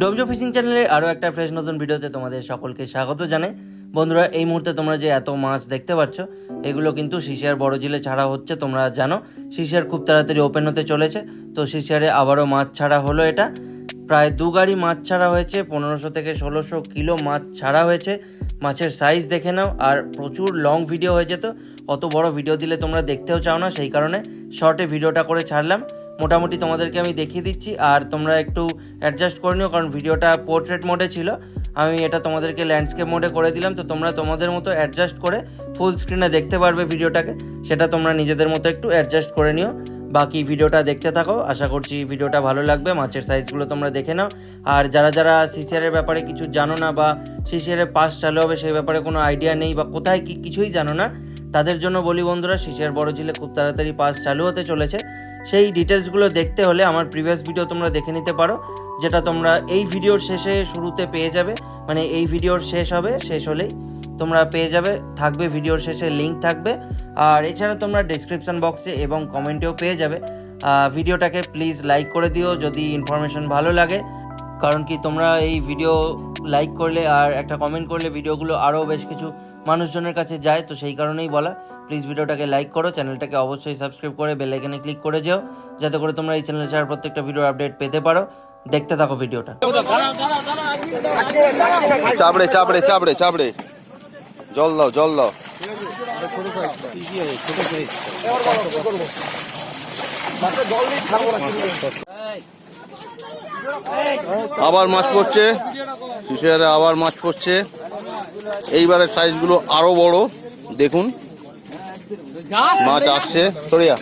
Domjur fishing চ্যানেলে আরও একটা ফ্রেশ নতুন ভিডিওতে তোমাদের সকলকে স্বাগত জানাই। বন্ধুরা, এই মুহূর্তে তোমরা যে এত মাছ দেখতে পাচ্ছ, এগুলো কিন্তু শিশিয়ার বড় জিলে ছাড়া হচ্ছে, তোমরা জানো। শিশিয়ার খুব তাড়াতাড়ি ওপেন হতে চলেছে, তো শিশিয়ারে আবারও মাছ ছাড়া হলো এটা। প্রায় দু গাড়ি মাছ ছাড়া হয়েছে, পনেরোশো থেকে ষোলোশো কিলো মাছ ছাড়া হয়েছে। মাছের সাইজ দেখে নাও, আর প্রচুর লং ভিডিও হয়ে যেত অত বড় ভিডিও দিলে তোমরা দেখতেও চাও না, সেই কারণে শর্টে ভিডিওটা করে ছাড়লাম। মোটামুটি তোমাদেরকে আমি দেখিয়ে দিচ্ছি, আর তোমরা একটু অ্যাডজাস্ট করে নিও, কারণ ভিডিওটা পোর্ট্রেট মোডে ছিল। আমি এটা তোমাদেরকে ল্যান্ডস্কেপ মোডে করে দিলাম, তো তোমরা তোমাদের মতো অ্যাডজাস্ট করে ফুল স্ক্রিনে দেখতে পারবে ভিডিওটাকে। সেটা তোমরা নিজেদের মতো একটু অ্যাডজাস্ট করে নিও। বাকি ভিডিওটা দেখতে থাকো, আশা করছি ভিডিওটা ভালো লাগবে, মাছের সাইজগুলো তোমরা দেখে নাও। আর যারা যারা সিসিআরের ব্যাপারে কিছু জানো না বা সিসিআরের পাস চালু হবে, সেই ব্যাপারে কোনো আইডিয়া নেই বা কোথায় কি কিছুই জানো না তাদের জন্য বলি বন্ধুরা সিসিআর বড় ঝিলে খুব তাড়াতাড়ি পাস চালু হতে চলেছে। সেই ডিটেলসগুলো দেখতে হলে আমার প্রিভিয়াস ভিডিও তোমরা দেখে নিতে পারো, যেটা তোমরা এই ভিডিওর শেষে শুরুতে পেয়ে যাবে। মানে এই ভিডিওর শেষ হবে, শেষ হলেই তোমরা পেয়ে যাবে, থাকবে ভিডিওর শেষে লিঙ্ক থাকবে। আর এছাড়া তোমরা ডিসক্রিপশন বক্সে এবং কমেন্টেও পেয়ে যাবে। ভিডিওটাকে প্লিজ লাইক করে দিও যদি ইনফরমেশন ভালো লাগে। কারণ কি তোমরা এই ভিডিও লাইক করলে আর একটা কমেন্ট করলে ভিডিওগুলো আরও বেশ কিছু মানুষজনের কাছে যায়, তো সেই কারণেই বলা। প্লিজ ভিডিওটাকে লাইক করো, চ্যানেলটাকে অবশ্যই সাবস্ক্রাইব করে বেল আইকনে ক্লিক করে যেও, যাতে করে তোমরা এই চ্যানেলে ছাড়া প্রত্যেকটা ভিডিওর আপডেট পেতে পারো। দেখতে থাকো ভিডিওটা। চাপড়ে চাপড়ে চাপড়ে চাপড়ে। জল দাও জল দাও। আবার মাছ পড়ছে। আবার মাছ পড়ছে? এইবারের সাইজগুলো আরও বড়। দেখুন। মাছ আসছে সরিয়া।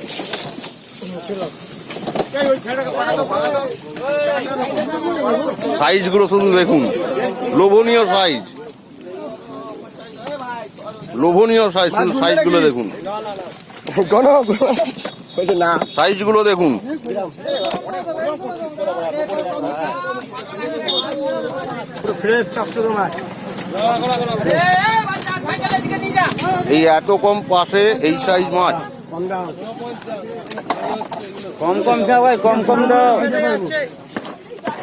সাইজগুলো শুধু দেখুন। লোভনীয় সাইজ। লোভনীয় সাইজ শুধু সাইজগুলো দেখুন। সাইজগুলো দেখুন। এই এত কম পাশে এই সাইজ মাছ। কম কম ভাই কম কম দাও।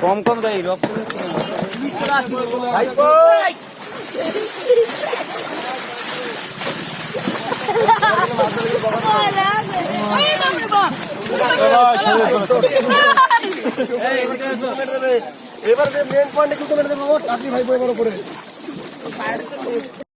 কম কম রক্ত এবার মেন পয়েন্টে কিন্তু মেরে দেবো চাকরি ভাই বই বড় করে। para tudo.